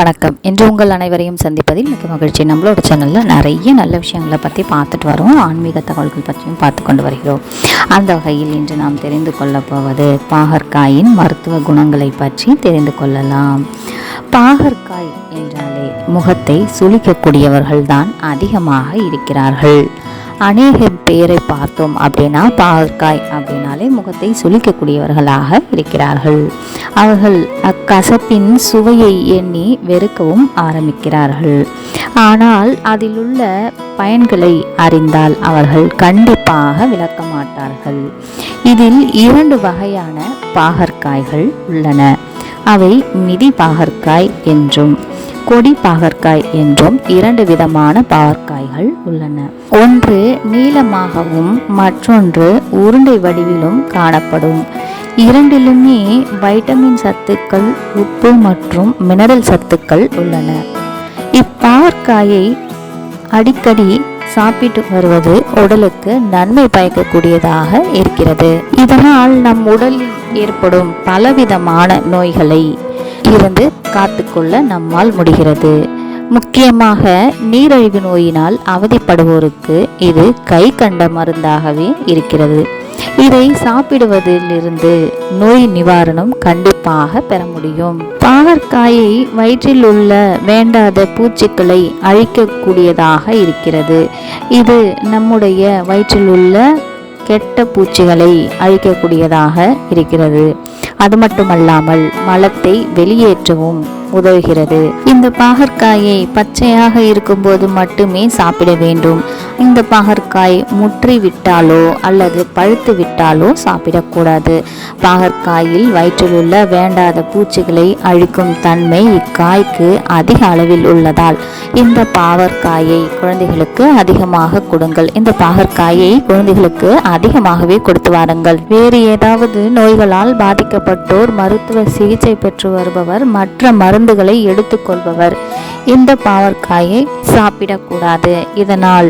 வணக்கம். இன்று உங்கள் அனைவரையும் சந்திப்பதில் மிக மகிழ்ச்சி. நம்மளோட சேனலில் நிறைய நல்ல விஷயங்களை பற்றி பார்த்துட்டு வரோம் ஆன்மீக தகவல்கள் பற்றியும் பார்த்து கொண்டு வருகிறோம். அந்த வகையில் இன்று நாம் தெரிந்து கொள்ளப் போவது பாகற்காயின் மருத்துவ குணங்களை பற்றி தெரிந்து கொள்ளலாம். பாகற்காய் என்றாலே முகத்தை சுளிக்கக்கூடியவர்கள் தான் அதிகமாக இருக்கிறார்கள். அநேக பேரை பார்த்தோம் அப்படின்னா பாகற்காய் அப்படின்னாலே முகத்தை சுளிக்கக்கூடியவர்களாக இருக்கிறார்கள். அவர்கள் அக்கசப்பின் சுவையை எண்ணி வெறுக்கவும் ஆரம்பிக்கிறார்கள். ஆனால் அதிலுள்ள பயன்களை அறிந்தால் அவர்கள் கண்டிப்பாக விளக்க மாட்டார்கள் இதில் இரண்டு வகையான பாகற்காய்கள் உள்ளன. அவை மிதி பாகற்காய் என்றும் கொடி பாகற்காய் என்றும் இரண்டு விதமான பாகற்காய்கள் உள்ளன. ஒன்று நீளமாகவும் மற்றொன்று உருண்டை வடிவிலும் காணப்படும். இரண்டிலுமே வைட்டமின் சத்துக்கள் உப்பு மற்றும் மினரல் சத்துக்கள் உள்ளன. இப்பாகற்காயை அடிக்கடி சாப்பிட்டு வருவது உடலுக்கு நன்மை பயக்கக்கூடியதாக இருக்கிறது. இதனால் நம் உடலில் ஏற்படும் பலவிதமான நோய்களை இருந்து காத்துக்கொள்ள நம்மால் முடிகிறது. முக்கியமாக நீரிழிவு நோயினால் அவதிப்படுவோருக்கு இது கை கண்ட மருந்தாகவே இருக்கிறது. இதை சாப்பிடுவதிலிருந்து நோய் நிவாரணம் கண்டிப்பாக பெற முடியும். பாகற்காயை வயிற்றில் உள்ள வேண்டாத பூச்சிகளை அழிக்கக்கூடியதாக இருக்கிறது. இது நம்முடைய வயிற்றில் உள்ள கெட்ட பூச்சிகளை அழிக்கக்கூடியதாக இருக்கிறது. அது மட்டுமல்லாமல் மலத்தை வெளியேற்றவும் உதவுகிறது. இந்த பாகற்காயை பச்சையாக இருக்கும்போது மட்டுமே சாப்பிட வேண்டும். இந்த பாகற்காய் முற்றி விட்டாலோ அல்லது பழுத்து விட்டாலோ சாப்பிடக்கூடாது. பாகற்காயில் வயிற்றில் உள்ள வேண்டாத பூச்சிகளை அழிக்கும் தன்மை இக்காய்க்கு அதிக அளவில் உள்ளதால் இந்த பாகற்காயை குழந்தைகளுக்கு அதிகமாக கொடுங்கள். இந்த பாகற்காயை குழந்தைகளுக்கு அதிகமாகவே கொடுத்து வாருங்கள். வேறு ஏதாவது நோய்களால் பாதிக்கப்பட்டோர் மருத்துவ சிகிச்சை பெற்று வருபவர் மற்ற மருந்துகளை எடுத்துக்கொள்பவர். இந்த பாவற்காயை சாப்பிடக்கூடாது. இதனால்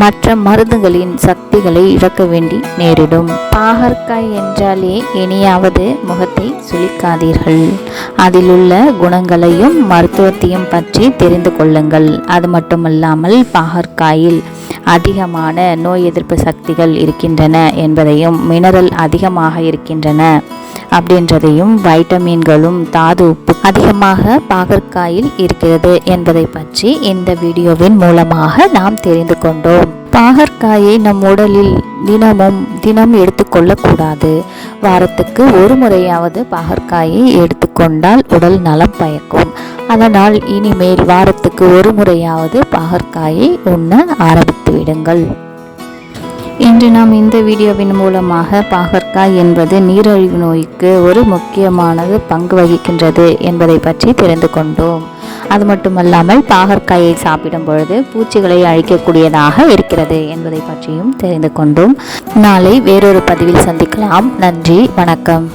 மற்ற மருந்துகளின் சக்திகளை இழக்க வேண்டி நேரிடும். பாகற்காய் என்றாலே இனியாவது முகத்தை சுளிக்காதீர்கள். அதிலுள்ள குணங்களையும் மருத்துவத்தையும் பற்றி தெரிந்து கொள்ளுங்கள். அது மட்டுமல்லாமல் பாகற்காயில் அதிகமான நோய் எதிர்ப்பு சக்திகள் இருக்கின்றன என்பதையும் மினரல் அதிகமாக இருக்கின்றன. அப்படின்றதையும் வைட்டமின்களும் தாது உப்பு அதிகமாக பாகற்காயில் இருக்கிறது என்பதை பற்றி இந்த வீடியோவின் மூலமாக நாம் தெரிந்து கொண்டோம். பாகற்காயை நம் உடலில் தினமும் தினம் எடுத்துக்கொள்ளக்கூடாது வாரத்துக்கு ஒரு முறையாவது பாகற்காயை எடுத்துக்கொண்டால் உடல் நலம் பயக்கும். அதனால் இனிமேல் வாரத்துக்கு ஒரு முறையாவது பாகற்காயை உண்ண ஆரம்பித்து விடுங்கள். இன்று நாம் இந்த வீடியோவின் மூலமாக பாகற்காய் என்பது நீரிழிவு நோய்க்கு ஒரு முக்கியமானது பங்கு வகிக்கின்றது என்பதை பற்றி தெரிந்து கொண்டோம். அது மட்டுமல்லாமல் பாகற்காயை சாப்பிடும் பொழுது பூச்சிகளை அழிக்கக்கூடியதாக இருக்கிறது என்பதை பற்றியும் தெரிந்து கொண்டோம். நாளை வேறொரு பதிவில் சந்திக்கலாம். நன்றி வணக்கம்.